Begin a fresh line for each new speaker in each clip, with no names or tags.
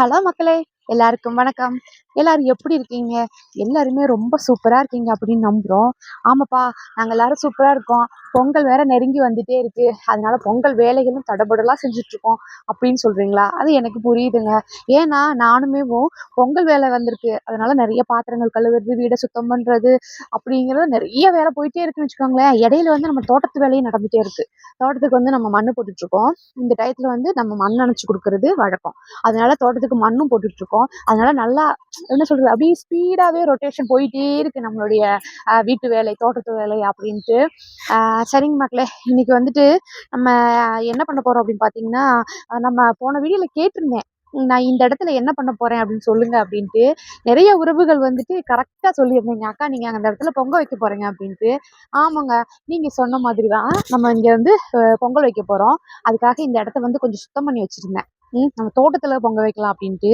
Hello மக்களே எல்லாருக்கும் வணக்கம். எல்லாரும் எப்படி இருக்கீங்க? எல்லாருமே ரொம்ப சூப்பராக இருக்கீங்க அப்படின்னு நம்புகிறோம் ஆமாப்பா நாங்கள் எல்லாரும் சூப்பராக இருக்கோம். பொங்கல் வேற நெருங்கி வந்துட்டே இருக்கு. அதனால பொங்கல் வேலைகளும் தடபுடலாக செஞ்சுட்ருக்கோம் அப்படின்னு சொல்கிறீங்களா அது எனக்கு புரியுதுங்க. ஏன்னா நானுமே பொங்கல் வேலை வந்திருக்கு. அதனால நிறைய பாத்திரங்கள் கழுவுறது வீடை சுத்தம் பண்ணுறது அப்படிங்கிறது நிறைய வேலை போயிட்டே இருக்குன்னு வச்சுக்கோங்களேன். இடையில வந்து நம்ம தோட்டத்து வேலையும் நடந்துகிட்டே இருக்கு. தோட்டத்துக்கு வந்து நம்ம மண் போட்டுட்ருக்கோம். இந்த டயத்தில் வந்து நம்ம மண் அணைச்சி கொடுக்கறது வழக்கம். அதனால தோட்டத்துக்கு மண்ணும் போட்டுட்ருக்கோம். அதனால நல்லா என்ன சொல்கிறது அப்படியே ஸ்பீடாகவே ரொட்டேஷன் போயிட்டே இருக்குது நம்மளுடைய வீட்டு வேலை தோட்டத்து வேலை அப்படின்ட்டு. சரிங்க மக்களே. இன்னைக்கு வந்துட்டு நம்ம என்ன பண்ண போகிறோம் அப்படின்னு பார்த்தீங்கன்னா நம்ம போன வீடியோவில் கேட்டிருந்தேன். நான் இந்த இடத்துல என்ன பண்ண போறேன் அப்படின்னு சொல்லுங்க அப்படின்ட்டு நிறைய உறவுகள் வந்துட்டு கரெக்டாக சொல்லியிருந்தீங்க. அக்கா நீங்க அந்த இடத்துல பொங்கல் வைக்க போறீங்க அப்படின்ட்டு. ஆமாங்க நீங்க சொன்ன மாதிரி தான் நம்ம இங்க வந்து பொங்கல் வைக்க போறோம். அதுக்காக இந்த இடத்த வந்து கொஞ்சம் சுத்தம் பண்ணி வச்சிருந்தேன். ம், நம்ம தோட்டத்தில் பொங்க வைக்கலாம் அப்படின்ட்டு.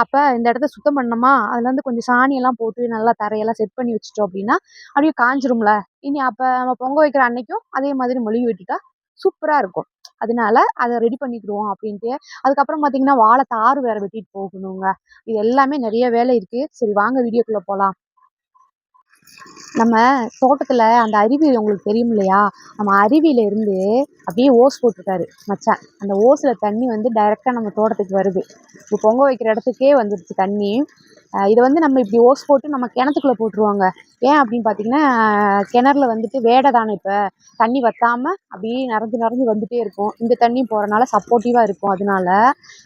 அப்போ இந்த இடத்த சுத்தம் பண்ணோமா அதில் வந்து கொஞ்சம் சாணியெல்லாம் போட்டு நல்லா தரையெல்லாம் செட் பண்ணி வச்சுட்டோம் அப்படின்னா அப்படியே காஞ்சிரும்ல. இனி அப்போ நம்ம பொங்க வைக்கிற அன்னைக்கும் அதே மாதிரி மொழிகி விட்டுட்டா சூப்பராக இருக்கும். அதனால அதை ரெடி பண்ணிக்கிடுவோம் அப்படின்ட்டு. அதுக்கப்புறம் பார்த்தீங்கன்னா வாழை தார் வேறு வெட்டிட்டு போகணுங்க. இது எல்லாமே நிறைய வேலை இருக்குது சரி வாங்க வீடியோக்குள்ளே போகலாம் நம்ம தோட்டத்தில் அந்த அருவி உங்களுக்கு தெரியும் இல்லையா? நம்ம அருவியில இருந்து அப்படியே ஓஸ் போட்டிருக்காரு மச்சான். அந்த ஓஸில் தண்ணி வந்து டைரெக்டாக நம்ம தோட்டத்துக்கு வருது. இப்போ பொங்க வைக்கிற இடத்துக்கே வந்துடுச்சு தண்ணி. இதை வந்து நம்ம இப்படி ஓஸ் போட்டு நம்ம கிணத்துக்குள்ளே போட்டுருவாங்க. ஏன் அப்படின்னு பார்த்தீங்கன்னா கிணறுல வந்துட்டு வேடை தானே இப்போ. தண்ணி வற்றாமல் அப்படியே நிறைஞ்சு நிறைஞ்சு வந்துட்டே இருக்கும். இந்த தண்ணி போகிறனால சப்போர்ட்டிவாக இருக்கும். அதனால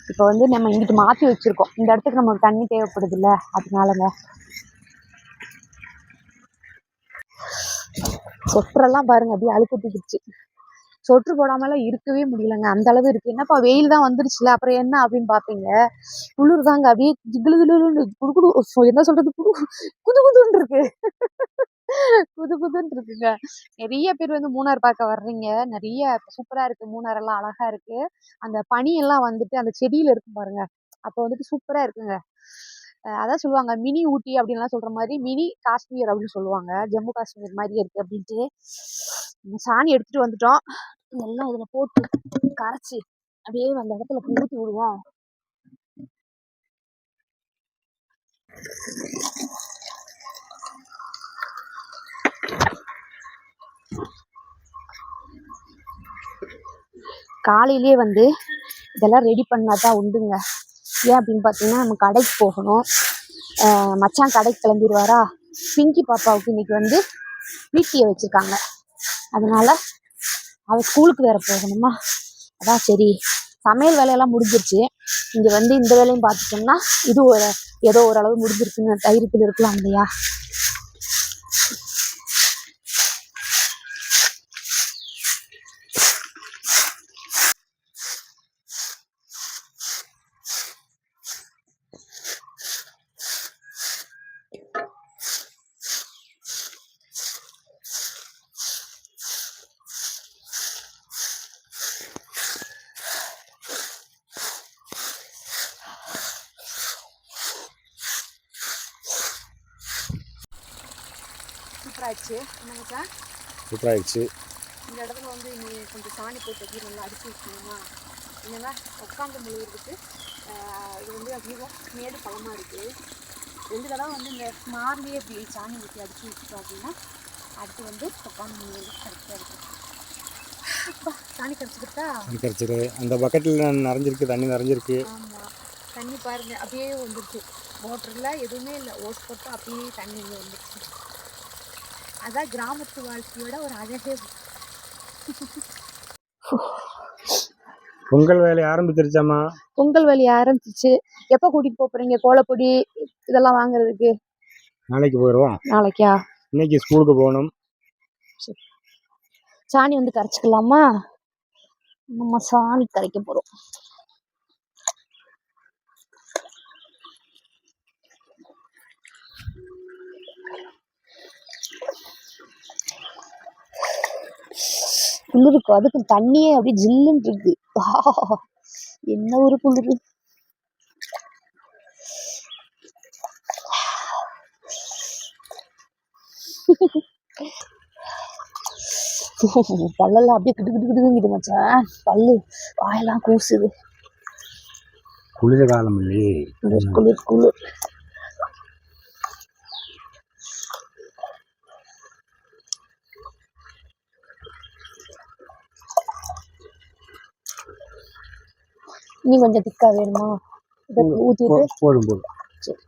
இப்போ வந்து நம்ம இங்கிட்டு மாற்றி வச்சிருக்கோம். இந்த இடத்துக்கு நமக்கு தண்ணி தேவைப்படுது இல்லை அதனாலங்க. சொற்றெல்லாம் பாருங்க அப்படியே அழுக்கட்டிக்கிச்சு சொற்று போடாமலாம் இருக்கவே முடியலங்க. அந்த அளவு இருக்கு. என்னப்பா வெயில் தான் வந்துருச்சுல அப்புறம் என்ன அப்படின்னு பாப்பீங்க? குளிர் தாங்க அப்படியே ஜிகிளு கிளுன்னு குடு குடு என்ன சொல்றது குடு குது குதுன்னு இருக்கு. குது குதுன்னு இருக்குங்க. நிறைய பேர் வந்து மூணார் பார்க்க வர்றீங்க. நிறைய சூப்பரா இருக்கு மூணார் எல்லாம் அழகா இருக்கு. அந்த பனி எல்லாம் வந்துட்டு அந்த செடியில இருக்கும் பாருங்க. அப்போ வந்துட்டு சூப்பரா இருக்குங்க. அதான் சொல்லுவாங்க மினி ஊட்டி அப்படின்லாம் சொல்ற மாதிரி மினி காஷ்மீர் அப்படின்னு சொல்லுவாங்க. ஜம்மு காஷ்மீர் மாதிரி இருக்கு அப்படின்ட்டு. சாணி எடுத்துட்டு வந்துட்டோம். இதெல்லாம் இதில் போட்டு கரைச்சி அப்படியே அந்த இடத்துல ஊற்றி விடுவோம். காலையிலேயே வந்து இதெல்லாம் ரெடி பண்ணாதான் உண்டுங்க. ஏன் அப்படின்னு பார்த்தீங்கன்னா நம்ம கடைக்கு போகணும். மச்சான் கடைக்கு கிளம்பிடுவாரா? பிங்கி பாப்பாவுக்கு இன்னைக்கு வந்து வீட்டிய வச்சுருக்காங்க. அதனால அவள் ஸ்கூலுக்கு வேற போகணுமா? அதான் சரி. சமையல் வேலையெல்லாம் முடிஞ்சிருச்சு. இங்கே வந்து இந்த வேலையும் பார்த்துட்டோம்னா இது ஒரு ஏதோ ஓரளவு முடிஞ்சிருக்குன்னு தைரியத்தில் இருக்கலாம் இல்லையா? சூப்பர் ஆயிடுச்சு என்ன மச்சான்?
சூப்பராகிடுச்சு
இந்த இடத்துல வந்து நீ கொஞ்சம் சாணி போட்டு அப்படியே நல்லா அடிச்சு வச்சுக்கணுமா? இல்லைன்னா உட்காந்து முழுகிறதுக்கு இது வந்து அதிகம் மேடு பழமாக இருக்குது ரெண்டு தடவை வந்து இந்த மார்லேயே இப்படி சாணி ஊற்றி அடிச்சு வச்சுட்டோம் அப்படின்னா அடுத்து வந்து உட்காந்து முழுகிறது கரெக்டாக இருக்கும் சாணி கரைச்சிக்கிட்டா
கரைச்சிரு. அந்த பக்கெட்டில் நிறைஞ்சிருக்கு தண்ணி நிறைஞ்சிருக்கு.
ஆமாம் தண்ணி பாருங்க அப்படியே வந்துருச்சு. மோட்டரில் எதுவுமே இல்லை. ஓஸ் போட்டு அப்படியே தண்ணி வந்துருச்சு. அதான் கிராமத்து வாழ்க்கையோட ஒரு அழகே.
பொங்கல் வேலை ஆரம்பிச்சிருச்சாம்மா?
பொங்கல் வழி ஆரம்பிச்சிச்சு எப்போ கூட்டிட்டு போப் போறீங்க? கோலப்பொடி இதெல்லாம் வாங்குறதுக்கு.
நாளைக்கு போயிடுவோம்
நாளைக்கா?
இன்னைக்கு ஸ்கூலுக்கு போகணும்.
சாணி வந்து கரைச்சிக்கலாமா? நம்ம சாணி கரைக்க போறோம். குளிருக்கு அதுக்கு தண்ணியே அப்படியே ஜில்லுன்னு இருக்கு. என்ன ஒரு குளிரு பல்லெல்லாம் அப்படியே கிட்டு கிட்டு கிட்டுங்குது மச்சான். பல்லு. வாயெல்லாம் கூசுது.
குளிர காலம் இல்லையே
குளிர் குளிர். நீ கொஞ்சம் திக்கா வேணுமா?
போதும் போதும்
சரி.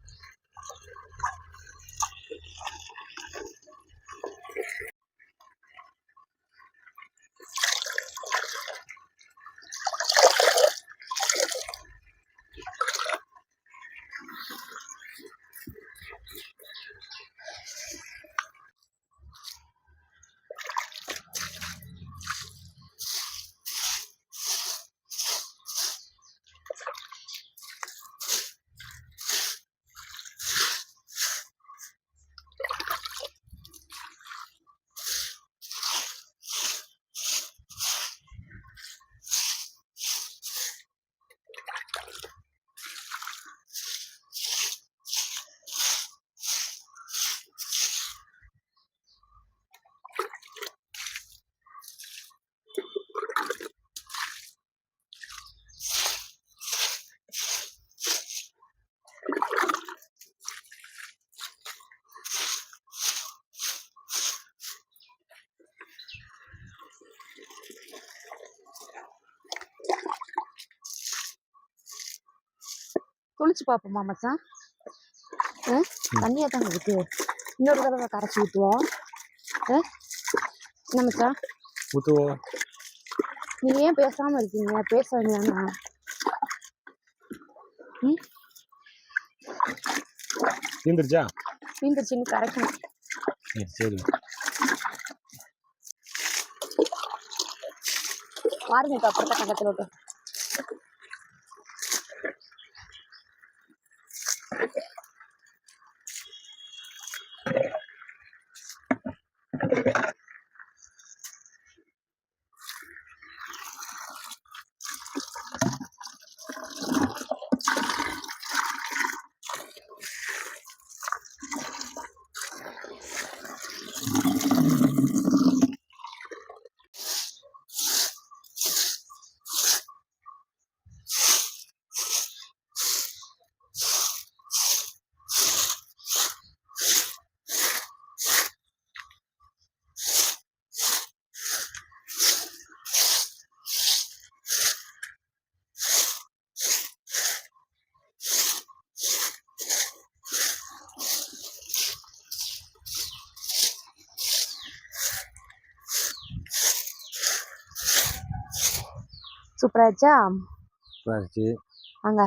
குளிச்சு பார்ப்போமா மச்சான்? ஆ? தண்ணியாக தாங்க இருக்கு. இன்னொரு தடவை கரைச்சி ஊற்றுவோம் என்ன மச்சான்?
ஊற்றுவோம்
நீங்க ஏன் பேசாம இருக்கீங்க? பேச வேண்டியதானே? ம்?
தீந்துருச்சா?
இந்த சின்ன கரைக்கணும்.
சரி சரி.
பாருங்க இப்போ அப்புறத்த கண்டத்தில் விட்டு சூப்பராச்சா?
பறிச்சு
வாங்க.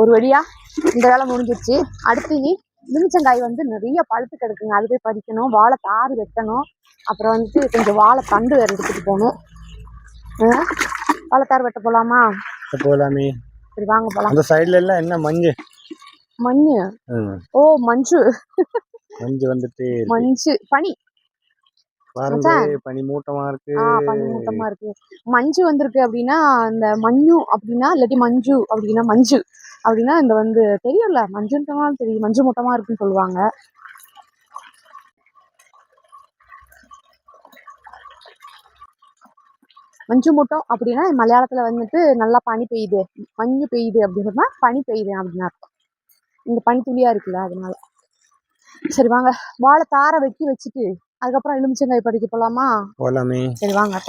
ஒரு வழியா இந்த வேலை முடிஞ்சிருச்சு. அடுத்து இனி எலுமிச்சங்காய் வந்து நிறைய பழுத்து கிடக்குங்க. அது போய் பறிக்கணும். வாழை தாறு வெட்டணும். அப்புறம் வந்துட்டு கொஞ்சம் வாழை தண்டு வேற போகணும். வாழைத்தார் வெட்ட போலாமா?
போகலாமே.
சரி வாங்க போலாம்.
அந்த சைடுல எல்லாம் என்ன மஞ்சு?
மஞ்சு? ஓ மஞ்சு.
மஞ்சு வந்துட்டு.
மஞ்சு. பனி.
பனி மூட்டமா இருக்கு.
பனி மூட்டமா இருக்கு. மஞ்சு வந்திருக்கு அப்படின்னா இந்த மஞ்சு அப்படின்னா இல்லாட்டி மஞ்சு அப்படின்னா மஞ்சு. அப்படின்னா இந்த வந்து தெரியும்ல மஞ்சுன்றனாலும் தெரியும். மஞ்சு மூட்டமா இருக்குன்னு சொல்லுவாங்க. மஞ்சு மூட்டம் அப்படின்னா மலையாளத்துல வந்துட்டு நல்லா பனி பெய்யுது. மஞ்சு பெய்யுது அப்படின்னு சொன்னா பனி பெய்யுது அப்படின்னு அர்த்தம். இந்த பனி துளியா இருக்குல்ல அதனால. சரி வாங்க. வாழை தாரை வெட்டி வச்சுட்டு அதுக்கப்புறம் எலுமிச்சங்காய் பறிக்க போலாமா?
போகலாமே
சரி வாங்க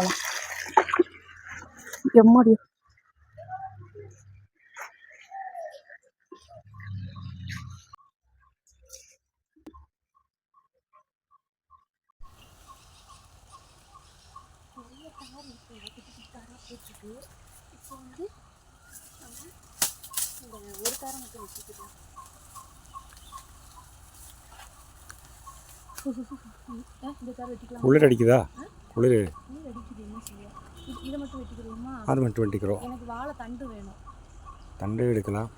போலாம் எம்மாடி
குளிர் அடிக்குதா குளிர்
இதை மட்டும் வெட்டிக்கிறோமா?
அது மட்டும் வெட்டிக்கிறோம்.
எனக்கு வாழை தண்டு வேணும்.
தண்டு எடுக்கலாம்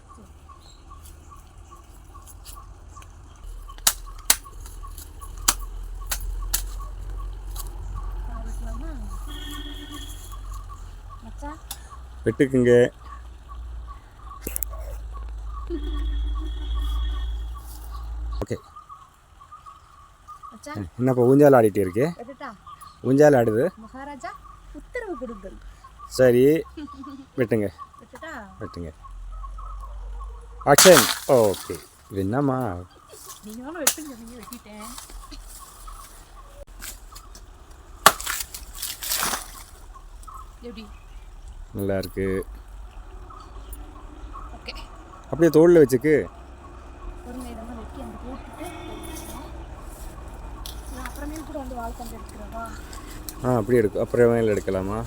மச்சான்
வெட்டுக்குங்க. ஓகே. என்னப்பா ஊஞ்சால் ஆடிட்டு இருக்கு? ஊஞ்சால் ஆடுது.
மகாராஜா உத்தரவு கொடுங்கள்.
சரி வெட்டுங்க. வெட்டுங்க. ஆக்ஷன் ஓகே இது என்னம்மா?
எப்படி?
நல்லா இருக்கு அப்படியே தோளில் வச்சுக்கு. ஆ அப்படியே எடுக்கும் அப்புறம் எடுக்கலாமா?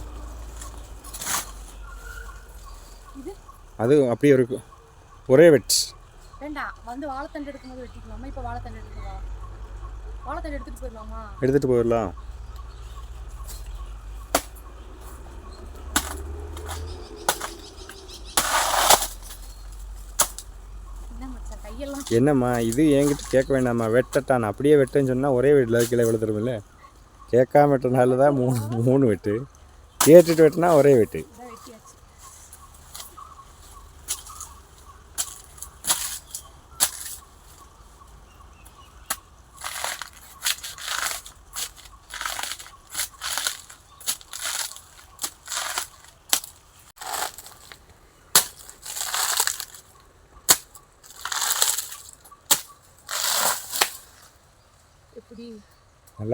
அது அப்படியே இருக்கும் ஒரே வெட்.
வேண்டாம் வந்து வாழைத்தண்டு எடுக்கும்போது வெட்டிக்கலாமா? இப்போ வாழைத்தண்டு எடுக்கவா? வாழைத்தண்டு எடுத்துட்டு போயிடலாமா?
எடுத்துகிட்டு போயிடலாம்
என்ன
என்னம்மா இது என்கிட்ட கேட்க வேண்டாம்மா. வெட்டட்டா? நான் அப்படியே வெட்டேன்னு சொன்னால் ஒரே வெட்டில் கீழே விழுந்துருமில்ல? கேட்காம வெட்டினால தான் மூணு மூணு வெட்டு. கேட்டுட்டு வெட்டினா ஒரே வெட்டு.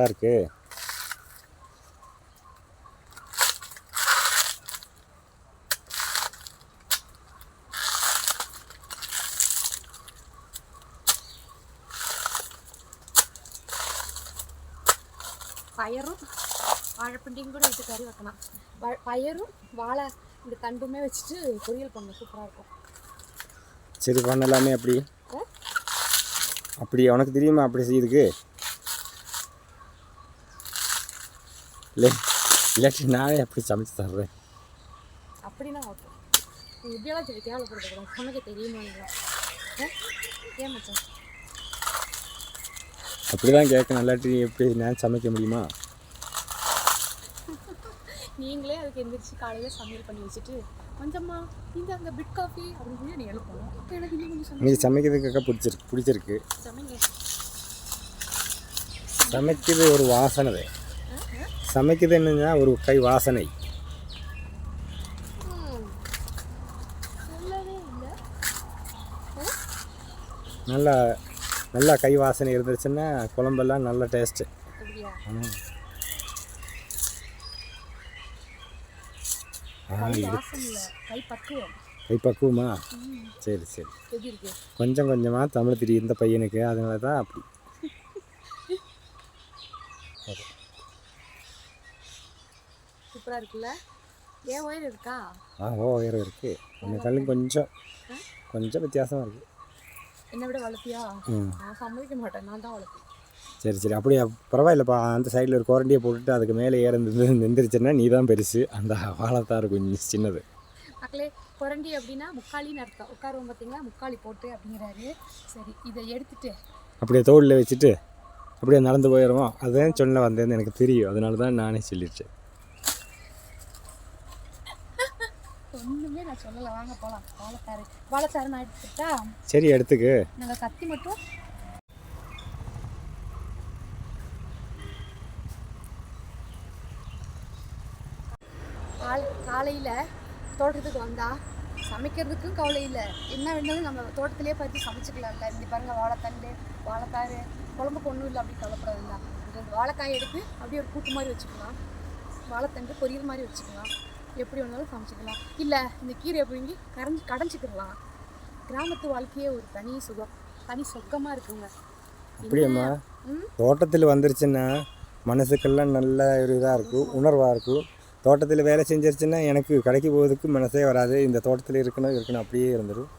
நல்லா இருக்கு.
பயரும் வாழைப்பிண்டியும் கூட வச்சு கறி வைக்கலாம். வ- பயரும் வாழை இந்த தண்டுமே வச்சுட்டு பொரியல் பண்ண சூப்பராக இருக்கும்.
சரி பண்ணலாமே அப்படி? அப்படி உனக்கு தெரியுமா அப்படி செய்யுதுக்கு இல்லை இல்லாட்டி நானே அப்படி சமைச்சு தர்றேன்.
அப்படின்னா ஓகே. இப்படியெல்லாம் சொல்லி கேவலப்படுத்தக்கூடாது சமைக்க தெரியுமா ஏன் மச்சான்?
அப்படி தான் கேட்கணும் இல்லாட்டி எப்படி நான் சமைக்க முடியுமா?
நீங்களே அதுக்கு எந்திரிச்சு காலையில் சமையல் பண்ணி வச்சுட்டு கொஞ்சம்மா இந்த அந்த பிட் காஃபி அப்படின்னு சொல்லி நீ எழுப்பணும். அப்போ எனக்கு இன்னும் கொஞ்சம்
எனக்கு சமைக்கிறதுக்காக பிடிச்சிருக்கு பிடிச்சிருக்கு.
சமைங்க.
சமைக்கிறது ஒரு வாசனை சமைக்கிறது என்னன்னா ஒரு கை வாசனை. நல்லா நல்லா கை வாசனை இருந்துச்சுன்னா குழம்பெல்லாம் நல்ல டேஸ்ட்டு
கை பக்குவம்.
சரி சரி. கொஞ்சம் கொஞ்சமாக தமிழ் தெரியும் இந்த பையனுக்கு அதனால தான் அப்படி.
சூப்பராக இருக்குல்ல? ஏன் ஒயர் இருக்கா?
ஆ ஓ உயரம் இருக்குது உங்கள் கல்லு கொஞ்சம் கொஞ்சம் வித்தியாசமாக இருக்குது
என்னை விட வளர்த்தியா
ம்.
நான் சம்மதிக்க மாட்டேன். நான் தான் வளர்ப்பேன்.
சரி சரி. அப்படியே பரவாயில்லப்பா. அந்த சைடில் ஒரு குரண்டியை போட்டுட்டு அதுக்கு மேலே ஏற நிந்திருச்சுன்னா நீ தான் பெருசு. அந்த வாழைத்தார் கொஞ்சம் சின்னது.
மக்களே குரண்டி அப்படின்னா முக்காலின்னு அர்த்தம். உட்காருவோம் பார்த்தீங்களா? முக்காலி போட்டு அப்படிங்கிறாரு. சரி இதை எடுத்துட்டு
அப்படியே தோளில் வச்சுட்டு அப்படியே நடந்து போயிடுவோம். அதான் சொல்ல வந்தேன்னு எனக்கு தெரியும். அதனால தான் நானே சொல்லிடுச்சேன்
ஒன்றுமே நான் சொல்லலை. வாங்க போகலாம் வாழைத்தாரு. வாழைத்தாரு நான் எடுத்துக்கிட்டா
சரி எடுத்துக்கு.
நாங்கள் கத்தி மட்டும். காலை காலையில் தோட்டத்துக்கு வந்தா சமைக்கிறதுக்கும் கவலை இல்லை. என்ன வேணாலும் நம்ம தோட்டத்திலே பார்த்து சமைச்சிக்கலாம்ல. இந்த பாருங்க வாழைத்தண்டு வாழைக்காய் குழம்புக்கு ஒன்றும் இல்லை அப்படி கவலைப்படாதுல்ல இந்த வாழைக்காய் எடுத்து அப்படியே ஒரு கூட்டு மாதிரி வச்சுக்கலாம். வாழைத்தண்டு பொரியல் மாதிரி வச்சுக்கலாம். எப்படி வேணாலும் சமைச்சிக்கலாம் இல்லை இந்த கீரையை பிடுங்கி கரைஞ்சி கடைஞ்சிக்கிடலாம். கிராமத்து வாழ்க்கையே ஒரு தனி சுகம். தனி சொக்கமாக இருக்குங்க.
அப்படியேம்மா? தோட்டத்தில் வந்துருச்சுன்னா மனசுக்கெல்லாம் நல்ல ஒரு இதாக இருக்கும் உணர்வாக இருக்கும். தோட்டத்தில் வேலை செஞ்சிருச்சுன்னா எனக்கு கடைக்கு போகிறதுக்கு மனசே வராது. இந்த தோட்டத்தில் இருக்கணும் இருக்கணும் அப்படியே இருந்துடும்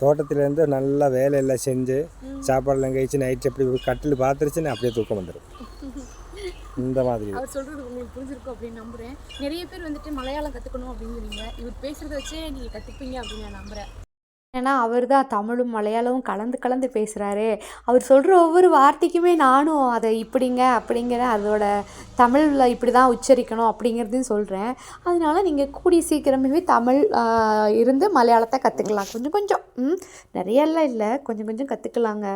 தோட்டத்துலேருந்து நல்லா வேலையெல்லாம் செஞ்சு சாப்பாடெல்லாம் கழிச்சு நைட்டு எப்படி கட்டில் பார்த்துருச்சுன்னா அப்படியே தூக்கம் வந்துடும் இந்த மாதிரி.
அவர் சொல்கிறது உங்களுக்கு புரிஞ்சிருக்கும் அப்படின்னு நம்புகிறேன் நிறைய பேர் வந்துட்டு மலையாளம் கற்றுக்கணும் அப்படின்னு சொன்னீங்க. இவர் பேசுகிறத வச்சே நீங்கள் கற்றுப்பீங்க அப்படின்னு நான் நம்புகிறேன் ஏன்னா அவர் தான் தமிழும் மலையாளமும் கலந்து கலந்து பேசுகிறாரு அவர் சொல்கிற ஒவ்வொரு வார்த்தைக்குமே நானும் அதை இப்படிங்க அப்படிங்கிற அதோட தமிழில் இப்படி தான் உச்சரிக்கணும் அப்படிங்கிறதையும் சொல்கிறேன் அதனால நீங்கள் கூடிய சீக்கிரமே தமிழ் இருந்து மலையாளத்தை கற்றுக்கலாம் கொஞ்சம் கொஞ்சம் ம் நிறையெல்லாம் இல்லை. கொஞ்சம் கொஞ்சம் கற்றுக்கலாங்க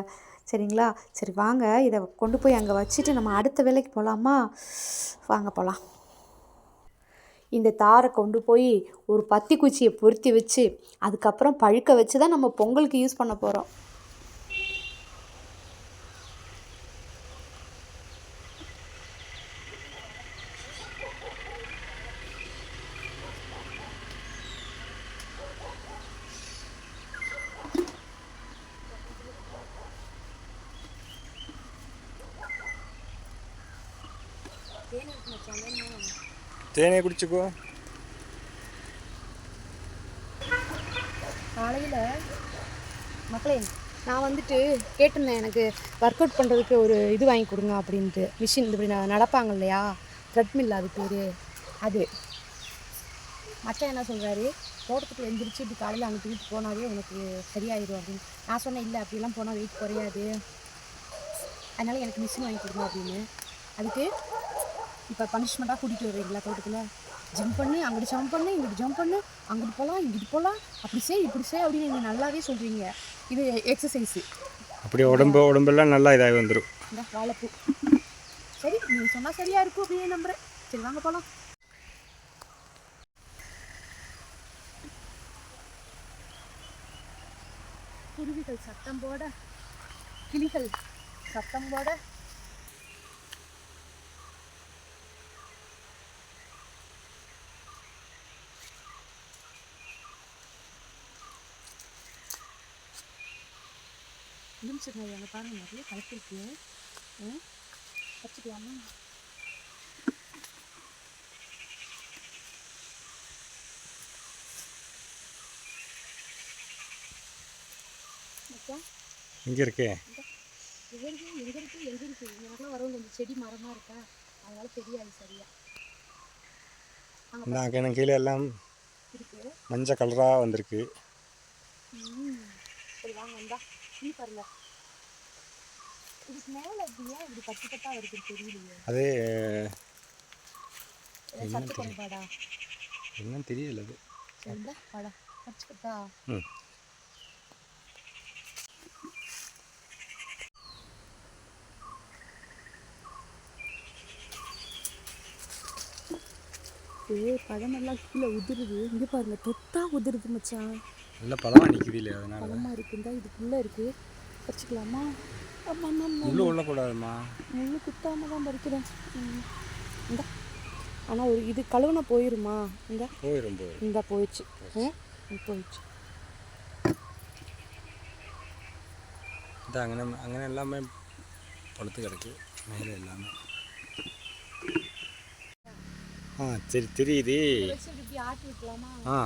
சரிங்களா? சரி வாங்க. இதை கொண்டு போய் அங்கே வச்சுட்டு நம்ம அடுத்த வேலைக்கு போகலாமா வாங்க போகலாம் இந்த தாரை கொண்டு போய் ஒரு பத்தி குச்சியை பொருத்தி வச்சு அதுக்கப்புறம் பழுக்க வச்சு தான் நம்ம பொங்கலுக்கு யூஸ் பண்ண போகிறோம்
தேனே குடிச்சுக்கோ.
காலையில் மக்களே நான் வந்துட்டு கேட்டிருந்தேன் எனக்கு ஒர்க் அவுட் பண்ணுறதுக்கு ஒரு இது வாங்கி கொடுங்க அப்படின்ட்டு. மிஷின் இப்படி நான் நடப்பாங்க இல்லையா? த்ரெட்மில் அது பேர். அது. மச்சான் என்ன சொல்கிறாரு தோட்டத்துக்கு எழுந்திரிச்சு இப்படி காலையில் அங்கே தூக்கிட்டு போனாவே உனக்கு சரியாயிடும் அப்படின்னு. நான் சொன்னேன் இல்லை அப்படிலாம் போனால் வெயிட் குறையாது. அதனால் எனக்கு மிஷின் வாங்கி கொடுங்க அப்படின்னு. அதுக்கு இப்போ பனிஷ்மெண்ட்டாக கூட்டிகிட்டு வருவீங்களா தோட்டத்தில்? ஜம்ப் பண்ணு அங்கிட்டு ஜம்ப் பண்ணு இங்கிட்டு ஜம்ப் பண்ணு அங்கிட்டு போகலாம் இங்கிட்டு போகலாம் அப்படி செய் இப்படி செய் அப்படின்னு நீங்கள் நல்லாவே சொல்கிறீங்க இது எக்ஸசைஸு
அப்படி உடம்பு உடம்பெல்லாம் நல்லா இதாகி வந்துடும்
இந்த வாழைப்பூ. சரி நீ சொன்னால் சரியா இருக்கும் அப்படியே நம்புறேன். சரி வாங்க போகலாம் குருவிகள் சத்தம் போட கிளிகள் சத்தம் போட நிமிஷங்க அங்கே பாருங்க நிறைய கலப்பு இருக்கு ம், வச்சுக்கலாமா
இங்கே இருக்கே.
எங்க இருக்கு? எங்க இருக்கு? எங்க இருக்கு? எனக்குலாம் வரவும் கொஞ்சம் செடி மரமா இருக்கா? அதனால தெரியாது சரியா.
இந்த அங்கே கீழே எல்லாம் மஞ்சள் கலராக வந்திருக்கு.
சரி வாங்க வந்தா நீ பாருங்க. இதுக்கு மேல இப்படி ஏன் இப்படி வருது தெரியலையே.
அது
சத்து குறைபாடா
என்னன்னு தெரியல அது.
சரிங்களா
ம்.
பழமெல்லாம் கீழே உதிருது. இங்கே பாருங்க தொட்டா உதிருது மச்சான்.
நல்ல பழமாக நிற்குது இல்லையா அதனால?
பழமா இருக்குந்தா இதுக்குள்ளே இருக்கு. பறிச்சுக்கலாமா?
உள்ளே உள்ளக்கூடாதுமா
முள்ளு குத்தாம தான் பறிக்கிறேன். இந்தா. ஆனால் ஒரு இது கழுவுனா போயிருமா? இந்த.
போயிடும் போயிடும்
இந்த போயிடுச்சு. போயிடுச்சு.
அங்கே அங்கே எல்லாமே பழுத்து கிடக்கு. மேலே எல்லாமே. ஆ சரி தெரியுது. ஆ.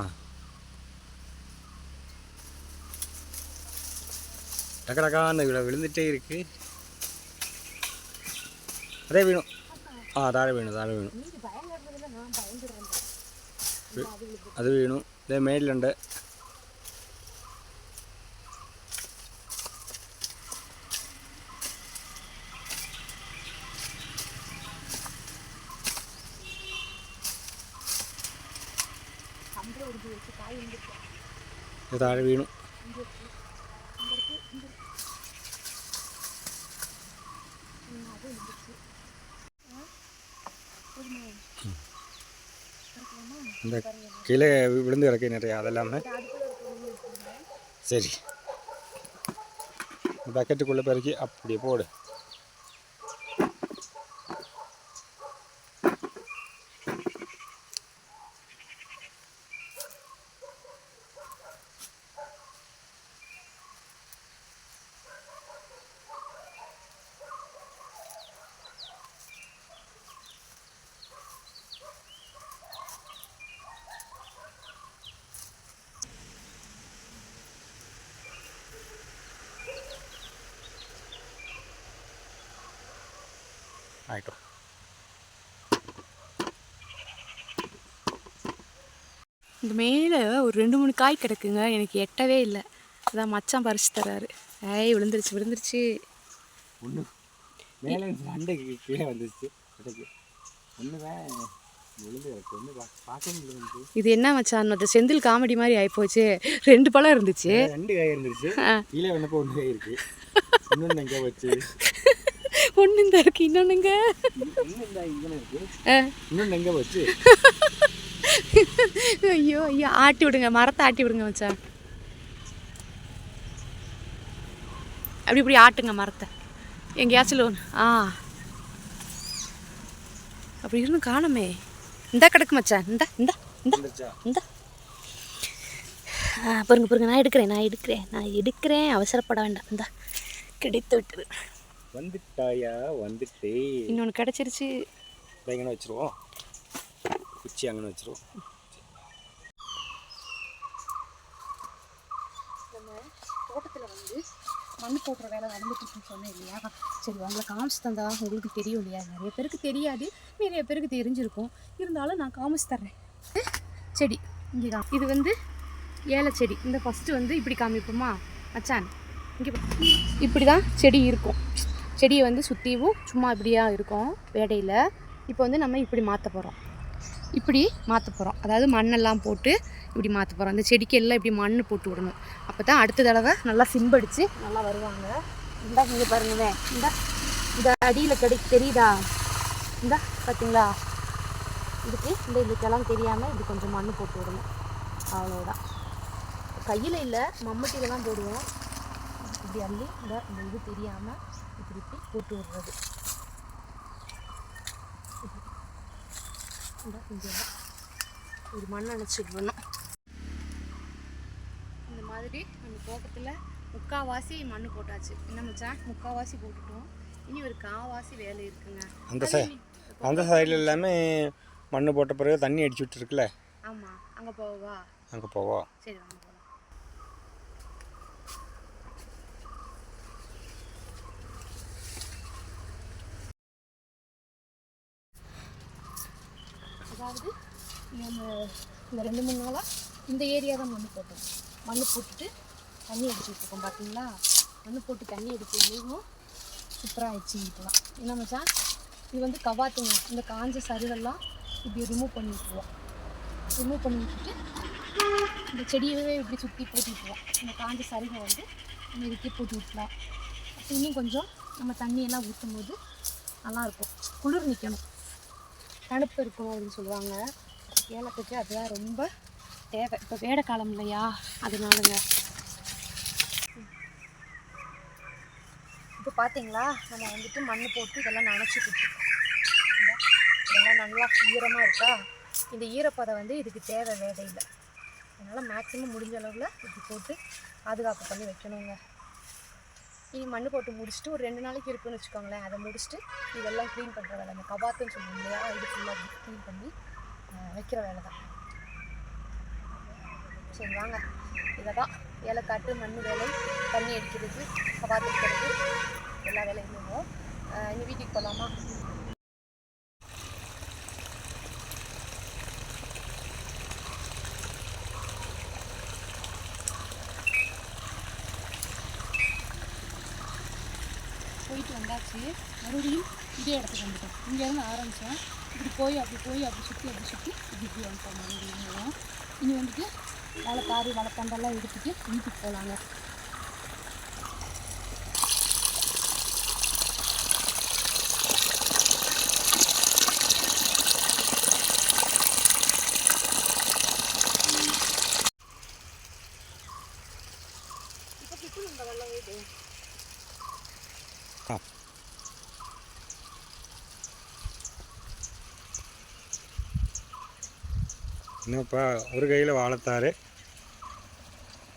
டக்கு டக்கான்னு விழ விழுந்துட்டே இருக்கு அதே வேணும் ஆ தாழை வேணும் தாழை வேணும்
நீ பயங்கறதுல நான் பயந்துடுறேன்
അത് വീണു ഇതേ മേലിലുണ്ട്
கம்பில் ஒரு வச்சு காய் வந்துருக்கு
ഇത് താഴെ വീണു இந்த கீழே விழுந்து கிடக்கு நிறைய அதெல்லாமே. சரி பக்கெட்டுக்குள்ளே பிறக்கி அப்படியே போடு.
மேலே ஒரு ரெண்டு மூணு காய் கிடக்குங்க. எனக்கு எட்டவே இல்லை. அதான் மச்சான் பறிச்சு தர்றாரு ஏய் விழுந்துருச்சு விழுந்துருச்சு.
ஒன்று மேலே கீழே வந்துருச்சு.
இது என்ன மச்சான்? மற்ற செந்தில் காமெடி மாதிரி ஆயிப்போச்சு. ரெண்டு பழம் இருந்துச்சு.
ரெண்டு காய் இருந்துருச்சு கீழே வேணப்போ ஒன்று காய் இருக்கு. இன்னொன்று எங்கே வச்சு
ஒன்று இந்த இருக்கு. இன்னொன்னுங்க.
இன்னொன்று எங்கே வச்சு
ஐயோ ஐயோ ஆட்டி விடுங்க மரத்தை ஆட்டி விடுங்க மச்சான் அப்படி இப்படி ஆட்டுங்க மரத்தை. எங்கேயாச்சும் ஒன்று ஆ. அப்படி இருந்து காணுமே. இந்த கிடக்கு மச்சான் இந்த இந்த இந்த. இந்த. பாருங்க பாருங்க நான் எடுக்கிறேன் நான் எடுக்கிறேன். நான் எடுக்கிறேன். அவசரப்பட வேண்டாம். இந்த. கிடைத்து விட்டது.
வந்துட்டாயா? வந்துட்டே.
இன்னொன்று கிடச்சிருச்சு.
வச்சிருவோம். குச்சி அங்கே வச்சிருவோம்.
தோட்டத்தில் வந்து மண் போடுற வேலை நடந்துட்டுருக்குன்னு சொன்னேன் இல்லையா? சரி உங்களை காமிச்சு தந்தா உங்களுக்கு தெரியும் இல்லையா? நிறைய பேருக்கு தெரியாது நிறைய பேருக்கு தெரிஞ்சிருக்கும். இருந்தாலும் நான் காமிச்சு தர்றேன். செடி இங்கே தான் இது வந்து ஏலை செடி. இந்த ஃபஸ்ட்டு வந்து இப்படி காமிப்போமா? மச்சான் இங்கே இப்படி தான் செடி இருக்கும். செடியை வந்து சுற்றியும் சும்மா இப்படியாக இருக்கும் வேடையில். இப்போ வந்து நம்ம இப்படி மாற்ற போகிறோம் இப்படி மாற்ற போகிறோம் அதாவது மண்ணெல்லாம் போட்டு இப்படி மாற்ற போகிறோம் அந்த செடிக்கு எல்லாம் இப்படி மண் போட்டு விடணும். அப்போ தான் அடுத்த தடவை நல்லா சிம்படிச்சு நல்லா வருவாங்க. இந்தா இங்கே பாருங்களேன் இந்த. இந்த அடியில் கிடை தெரியுதா? இந்த பார்த்தீங்களா இதுக்கு இந்த இதுக்கெல்லாம் தெரியாமல் இப்படி கொஞ்சம் மண் போட்டு விடணும். அவ்வளோதான் கையில் இல்லை மம்மட்டியில் தான் போடுவோம். இப்படி அள்ளி இந்த இந்த இது தெரியாமல் இப்படி இப்படி போட்டு விடுறது இந்த இங்கே ஒரு மண் அணைச்சி விடணும் இந்த மாதிரி நம்ம தோட்டத்தில் முக்காவாசி மண் போட்டாச்சு. என்ன மச்சான்? முக்காவாசி போட்டுட்டோம். இனி ஒரு காவாசி வேலை இருக்குங்க.
அந்த சை அந்த சைடில் எல்லாமே மண் போட்ட பிறகு தண்ணி அடிச்சு விட்டுருக்குல்ல?
ஆமாம் அங்கே போவா
அங்கே போவோம்
சரி வாங்க போகலாம் அதாவது நம்ம இந்த ரெண்டு மூணு நாளாக இந்த ஏரியா தான் மண் போட்டோம். மண் போட்டுட்டு தண்ணி அடிச்சுட்டு இருக்கோம் பார்த்தீங்களா மண் போட்டு தண்ணி அடிக்கிறதும் சூப்பராக ஆயிடுச்சு என்ன மச்சான் இது வந்து கவாத்துங்க. இந்த காஞ்ச சருகெல்லாம் இப்படி ரிமூவ் பண்ணி விட்டுருவோம். ரிமூவ் பண்ணி விட்டுட்டு இந்த செடியவே இப்படி சுற்றி போட்டு விட்டுருவோம். இந்த காஞ்ச சரிகை வந்து நம்ம இதுக்கே போட்டு விட்டுலாம் அப்போ இன்னும் கொஞ்சம் நம்ம தண்ணியெல்லாம் ஊற்றும் போது நல்லாயிருக்கும். குளிர் நிற்கணும் தணுப்பு இருக்கணும் அப்படின்னு சொல்லுவாங்க. ஏலக்காய்க்கு அதுதான் ரொம்ப தேவை. இப்போ வேட காலம் இல்லையா? அதனாலங்க. இப்போ பார்த்தீங்களா நம்ம வந்துட்டு மண் போட்டு இதெல்லாம் நனைச்சிட்டு இதெல்லாம் நல்லா ஈரமாக இருக்கா? இந்த ஈரப்பதம் வந்து இதுக்கு தேவை வேடையில். அதனால் மேக்ஸிமம் முடிஞ்ச அளவில் இப்படி போட்டு பாதுகாப்பு பண்ணி வைக்கணுங்க. இனி மண் போட்டு முடிச்சுட்டு ஒரு ரெண்டு நாளைக்கு இருக்குன்னு வச்சுக்கோங்களேன். அதை முடிச்சுட்டு இதெல்லாம் க்ளீன் பண்ணுற வேலை. அந்த கபாத்துன்னு சொல்லுவோம் இல்லையா? இது ஃபுல்லாக க்ளீன் பண்ணி வைக்கிற வேலை தான் சரி வாங்க. இதை தான் ஏலக்காட்டு மண் வேலை தண்ணி அடிக்கிறது கபாத்து எல்லா வேலையும் இன்னும் வீட்டுக்கு போகலாமா போயிட்டு வந்தாச்சு மறுபடியும் இதே வந்துட்டோம் இங்கேருந்து ஆரம்பித்தோம் இப்படி போய் அப்படி போய் அப்படி சுற்றி அப்படி சுற்றி இப்படி வந்துட்டோம். மறுபடியும் இனி வந்துட்டு வாழைத்தாறு வாழைத்தண்டெல்லாம் எடுத்துகிட்டு வீட்டுக்கு போகலாங்க
என்னப்பா ஒரு கையில் வாழைத்தாரு.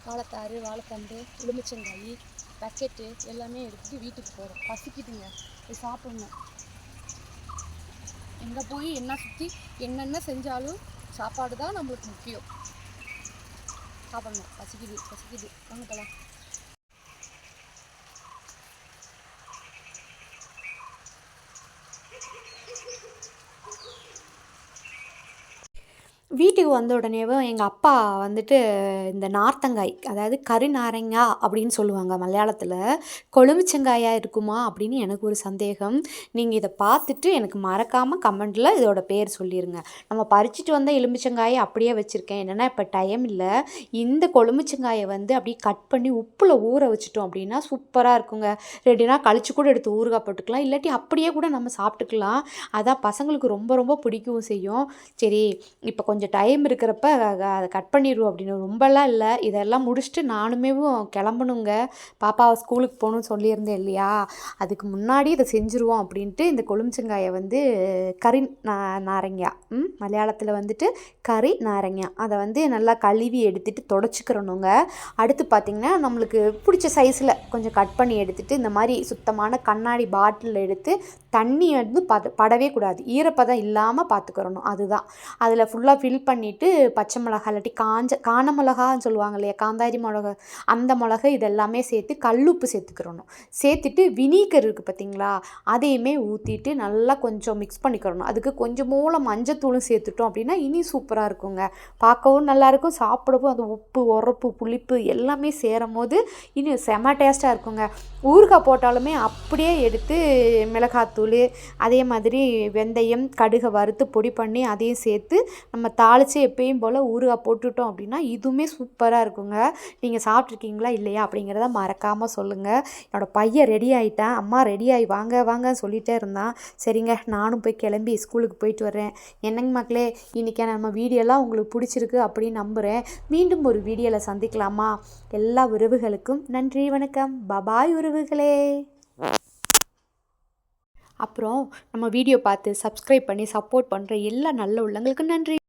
வாழைத்தாறு வாழைத்தண்டு எலுமிச்சங்காய் பக்கெட்டு எல்லாமே எடுத்துட்டு வீட்டுக்கு போகிறோம் பசிக்குதுங்க. போய் சாப்பிட்ணும். எங்கே போய் என்ன சுற்றி என்னென்ன செஞ்சாலும் சாப்பாடு தான் நம்மளுக்கு முக்கியம். சாப்பிடணும். பசிக்குது பசிக்குது. வாங்க போகலாம் வீட்டுக்கு வந்த உடனேவும் எங்கள் அப்பா வந்துட்டு இந்த நார்த்தங்காய் அதாவது கரு நாரங்கா அப்படின்னு சொல்லுவாங்க மலையாளத்தில். கொழுமிச்சங்காயாக இருக்குமா அப்படின்னு எனக்கு ஒரு சந்தேகம். நீங்கள் இதை பார்த்துட்டு எனக்கு மறக்காமல் கமெண்டில் இதோட பேர் சொல்லிடுங்க நம்ம பறிச்சுட்டு வந்த எலுமிச்சங்காயை அப்படியே வச்சுருக்கேன். என்னென்னா இப்போ டைம் இல்லை. இந்த கொழுமிச்சங்காயை வந்து அப்படியே கட் பண்ணி உப்பில் ஊற வச்சுட்டோம் அப்படின்னா சூப்பராக இருக்குங்க. ரெடினா கழிச்சு கூட எடுத்து ஊறுகாய் போட்டுக்கலாம். இல்லாட்டி அப்படியே கூட நம்ம சாப்பிட்டுக்கலாம். அதான் பசங்களுக்கு ரொம்ப ரொம்ப பிடிக்கவும் செய்யும். சரி இப்போ கொஞ்சம் டைம் டைம் இருக்கிறப்ப அதை கட் பண்ணிடுவோம் அப்படின்னு. ரொம்பலாம் இல்லை. இதெல்லாம் முடிச்சுட்டு நானுமே கிளம்பணுங்க. பாப்பாவை ஸ்கூலுக்கு போகணும்னு சொல்லியிருந்தேன் இல்லையா? அதுக்கு முன்னாடி இதை செஞ்சுருவோம் அப்படின்ட்டு இந்த கொழுமிச்சங்காயை வந்து கறி நா நாரங்கா ம் மலையாளத்தில் வந்துட்டு கறி நாரங்கா. அதை வந்து நல்லா கழுவி எடுத்துகிட்டு தொடச்சிக்கிறணுங்க. அடுத்து பார்த்திங்கன்னா நம்மளுக்கு பிடிச்ச சைஸில் கொஞ்சம் கட் பண்ணி எடுத்துகிட்டு இந்த மாதிரி சுத்தமான கண்ணாடி பாட்டிலில் எடுத்து தண்ணி வந்து பத படவே கூடாது. ஈரப்பதம் இல்லாமல் பார்த்துக்கிறணும் அதுதான். அதில் ஃபுல்லாக ஃபில் பண்ணிவிட்டு பச்சை மிளகா இல்லாட்டி காஞ்ச காண மிளகான்னு சொல்லுவாங்க இல்லையா? காந்தாரி மிளகா அந்த மிளகா இதெல்லாமே சேர்த்து கல்லுப்பு சேர்த்துக்கிறணும். சேர்த்துட்டு வினீகர் இருக்குது பார்த்தீங்களா அதையுமே ஊற்றிட்டு நல்லா கொஞ்சம் மிக்ஸ் பண்ணிக்கிறணும். அதுக்கு கொஞ்சம் மூல மஞ்சத்தூளும் சேர்த்துட்டோம் அப்படின்னா இனி சூப்பராக இருக்குங்க. பார்க்கவும் நல்லாயிருக்கும். சாப்பிடவும் அந்த உப்பு உரப்பு புளிப்பு எல்லாமே சேரும் போது இனி செம டேஸ்ட்டாக இருக்குங்க. ஊறுகாய் போட்டாலுமே அப்படியே எடுத்து மிளகாத்தூள் அதே மாதிரி வெந்தயம் கடுகை வறுத்து பொடி பண்ணி அதையும் சேர்த்து நம்ம தாளித்து எப்பயும் போல் ஊறுகாய் போட்டுட்டோம் அப்படின்னா இதுவுமே சூப்பராக இருக்குங்க. நீங்கள் சாப்பிட்ருக்கீங்களா இல்லையா அப்படிங்கிறத மறக்காமல் சொல்லுங்கள் என்னோடய பையன் ரெடி ஆகிட்டான் அம்மா ரெடி ஆகி வாங்க வாங்கன்னு சொல்லிகிட்டே இருந்தான். சரிங்க நானும் போய் கிளம்பி ஸ்கூலுக்கு போயிட்டு வர்றேன். என்னங்க மக்களே இன்றைக்கி நம்ம வீடியோலாம் உங்களுக்கு பிடிச்சிருக்கு அப்படின்னு நம்புகிறேன் மீண்டும் ஒரு வீடியோவில் சந்திக்கலாமா? எல்லா உறவுகளுக்கும் நன்றி வணக்கம். பபாய் உறவுகளே. அப்புறம் நம்ம வீடியோ பார்த்து சப்ஸ்கிரைப் பண்ணி சப்போர்ட் பண்ணுற எல்லா நல்ல உள்ளங்களுக்கும் நன்றி.